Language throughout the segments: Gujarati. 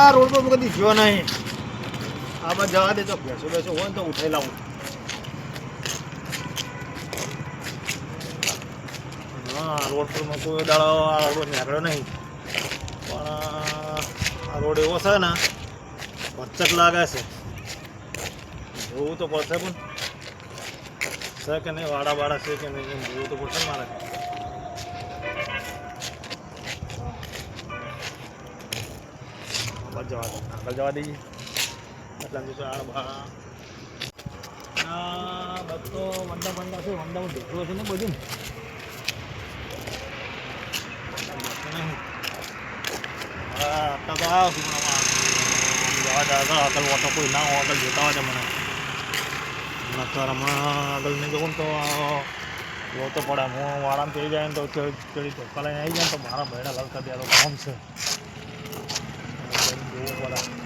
આ રોડ પર કદી જો નહીં. આમાં જવા દે તો ભેસો બેસો. હોય ને તો ઉઠાઈ લાવું. હા રોડ પર કોઈ દાડો આ રોડ નીકળ્યો નહીં. પણ આ રોડ એવો છે ને ભચક લાગે છે. જોવું તો પડશે પણ. છે કે નહીં? વાડા વાડા છે કે નહીં? જોવું તો પડશે મારે. આગળ જવા દે આગળ જવા દઈએ એટલે તો ચાર બા આ બધો વંડા વંડા છે વંડામાં ઢેકળો છે ને બધું હા તો આવ સુપડામાં જવા દે આગળ આગળ કોઈ ના હોય જોતા હોય છે મને નકર હમણાં આગળ નહીં જવું તો તો પડે હું વારામ થઈ જાય ને તો ચડી ધોકા લઈને આવી જાય ને તો મારા ભાઈના લલકા દે તો કામ છે જોવું પડે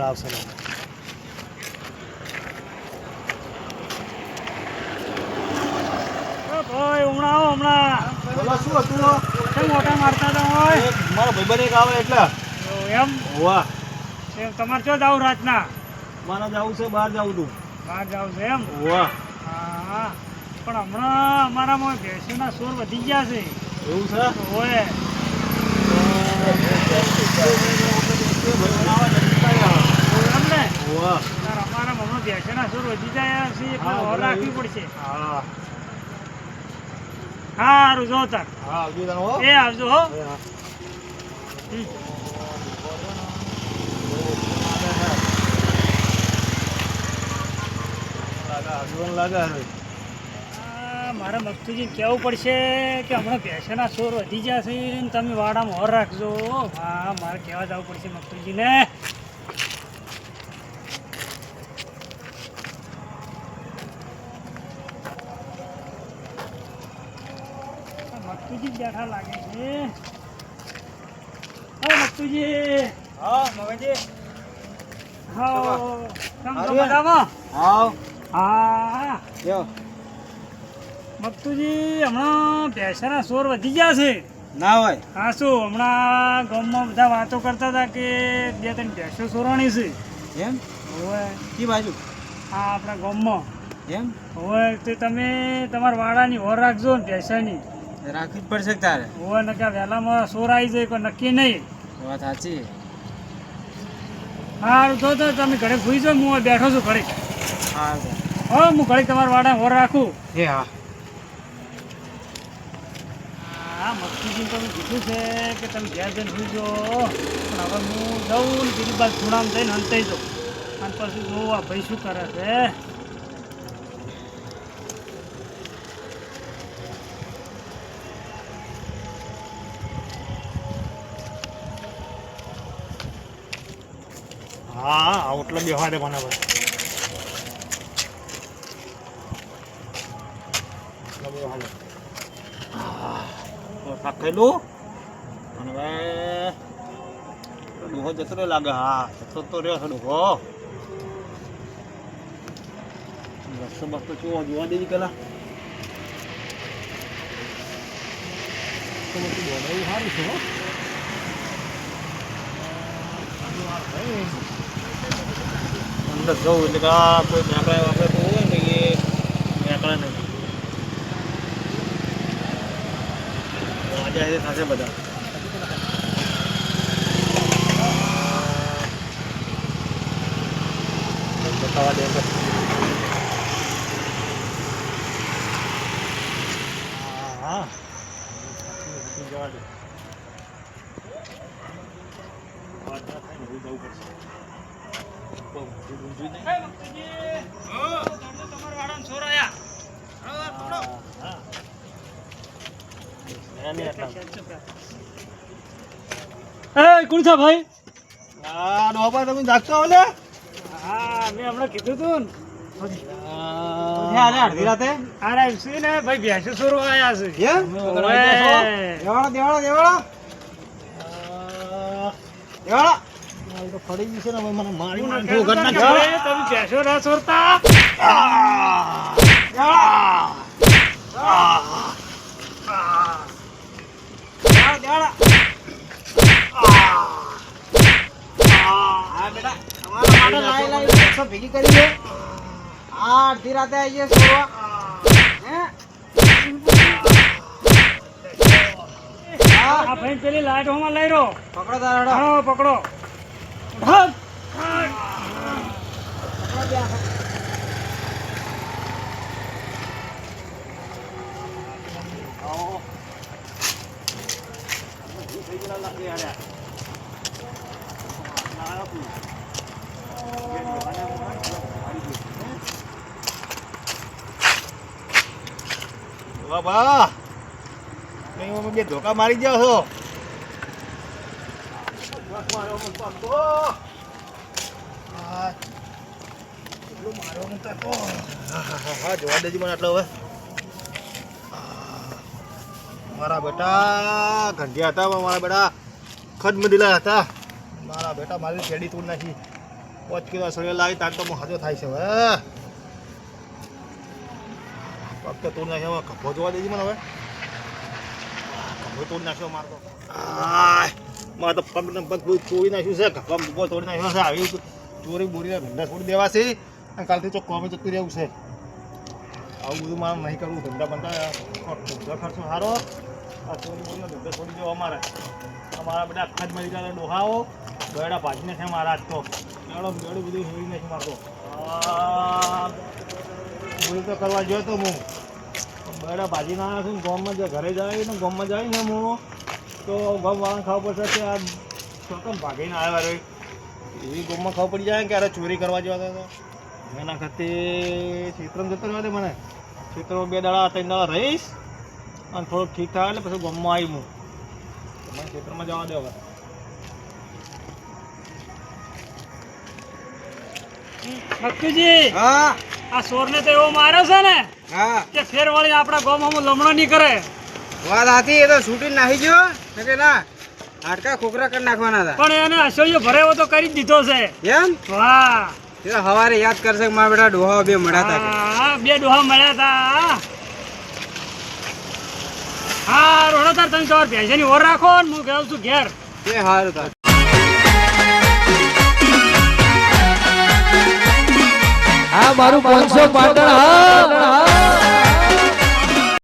આવશે ને ભાઈ હમણાં બોલો શું હતું? કેમ મોટા મારતા હતા હોય મારો ભાઈબંધ એક આવે એટલે. એમ? વાહ એમ તમારે ચો જાવ રાતના? મારે જવું છે બહાર જવું તું. બહાર જાવ છે એમ? વાહ હા પણ હમણાં અમારામાં ભેંસોના સોર વધી ગયા છે. એવું છે? હોય એમ ને? વાહ તાર હમણાં ભેંસોના સોર વધી ગયા છે એટલે. રાખવી પડશે. હા. સારું જો આવજો એ આવજો હો. મારા મગતુજી કહેવું પડશે કે હમણાં ભેંસના સોર વધી ગયા છે ને તમે વાડામાં હોર રાખજો હા મારે કહેવા જવું પડશે મગતુજીને. આ મગતુજી જ બેઠા લાગે છે. હા મગતુજી હા મગજી હા હારું હે? મજામાં આવ હા. યો મગતુજી હમણાં ભેંસોના સોર વધી ગયા છે. ના હોય. હા શું? હમણાં ગામમાં બધા વાતો કરતા હતા કે બે ત્રણ ભેંસો સોરવાની છે. એમ? હવે કી બાજુ? હા આપણા ગામમાં. એમ? હવે તે તમે તમારા વાડાની ઓર રાખજો ને ભેંસાની. રાખવી જ પડશે તારે? હવે ને કે વહેલામાં સોર આવી જાય કોઈ નક્કી નહીં. વાત સાચી. સારું તો તો તમે ઘરે સુઈ જાઓ હું બેઠો છું ઘરે હા હો હું ઘરે તમારા વાડા ઓર રાખું. એ હા. હા મસ્તીજીને તમે કીધું છે કે તમે ઘેર જઈને સુઈ જાઓ. પણ હવે હું જઉં ને બીજી બાજુ ખૂણામાં જઈને હંતાઈ જાઉં. અને પછી જોઉં આ ભાઈ શું કરે છે. હા આટલો બેહવા દે મને ભાઈ થાકેલું અને ભાઈ ડોહો જતો રહ્યો લાગે. હા જતો તો રહ્યો છે ડોહો રસ્તો બસ્તો કેવો જોવા દેજી પેલા. સારું છે અંદર જવું એટલે કે આ કોઈ મેકડા વાપરે તો હોય ને, એ મેકડા નહીં આજે આજે થશે બધા જવા દે અંદર. હા હા જવા દે વાત ના થાય ને એવું જવું પડશે બહુ મોટું ઊંધું નહીં. તમારા વાડામાં સોર આયા હા. એની આટલા. એ કોણ છે ભાઈ? આ ડોબા તમે જાગતા હો હા મેં હમણાં કીધું તું અડધી રાતે? અરે શું ને? ભાઈ ભેંસો સોરવા છે. દેવાળો દેવાળો દેવાળો. દેવાળો. મારી તો ફરી ગઈ છે ને હવે મને મારી નકર ઘરના કરતા તમે ભેંસો ના લાઈ ભેગી કરી દે. આ અડધી રાતે આવી જાય હા? આ ભાઈ પેલી લાઈટ હોમાં લઈ રહ્યો. પકડો તારા હા પકડો બાબા નહીં અમે બે ધોકા મારી ગયા છો? આ, મને કાકો. હા, જોવા દેજો મને આટલો હવે. મારા બેટા ગંઢિયા હતા મારા બેટા ખદમદીલા હતા. મારા બેટા મારી શેડી તોડ નાખી. પાંચ કિલો સળિયો લાવી તાર તો હું હાજો થાય છે હવે. ફક્ત તૂર નાખ્યો હવે ખભો જોવા દેજે મને હવે. ખભો તોડ નાખ્યો મારતો તો. મારે તો પગ તોડી નાખ્યું છે કભા મૂકો તોડી નાખ્યો છે, આવી ચોરી બોરીના ધંધા છોડી દેવા અને કાલથી ચોખ્ખો અમે જતું રહેવું છે. આવું બધું મારે નહીં કરવું, ધંધા બંધા ધંધો ખર્ચો સારો. આ ચોરી બોરીનો ધંધો છોડી દેવો અમારે. અમારા બધા આખા જ મળી ગયા ડોહાઓ. ગયડા ભાજીને છે મારા આજ તો. મેળો મેળું બધું હોઈ નથી મારતો બોલી તો કરવા જોયો તો હું. બેડા ભાજી ના આવે છે ગામમાં જે, ઘરે જાય ને ગામમાં જાય ને હું. તો ગમ વાળા ખાવા પડશે કે આ ચોકમ ભાગીને આવ્યા રે. એવી ગમમાં ખબર પડી જાય કે અરે ચોરી કરવા જેવા હતા તો. એના ખાતે ક્ષેત્રમાં જતો રહેવા દે મને. ક્ષેત્રમાં બે દાડા ત્રણ દાડા રહીશ અને થોડુંક ઠીક થાય એટલે પછી ગમમાં આવી હું. તમારે ચિત્રમાં જવા દે હવે. ભક્તિજી હા. આ સોરને તો એવો માર્યો છે ને હા. કે ફેર વળી આપણા ગામમાં હું લમણો નહીં કરે. વાત હતી એ તો છૂટી નાખી ગયો કે ના હાડકા ખોખરા કરી નાખવાના હતા. પણ એને અસહ્ય ભરે તો કરી જ દીધો છે. એમ? વાહ. એ તો હવારે યાદ કરશે મારા બેટા ડોહા બે મળ્યા હતા બે ડોહા મળ્યા હતા. હા રોડો તાર તમે તમારે ભેંસની ઓર રાખો ને હું ગયો છું ઘેર. એ હારું તાર. મારું પાંચસો પાટણ હા.